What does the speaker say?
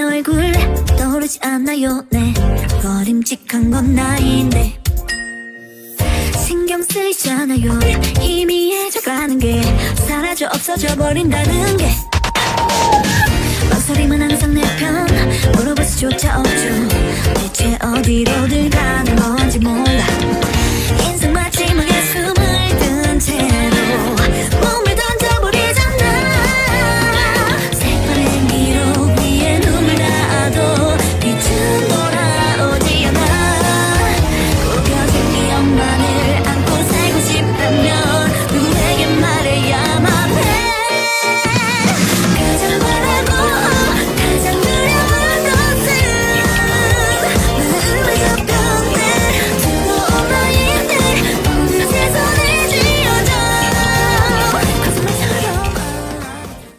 얼굴 떠오르지 않아요. 네 버림직한 건 나인데 신경 쓰이잖아요. 희미해져가는 게 사라져 없어져 버린다는 게. 어, 망설임은 항상 내편. 물어볼 수조차 없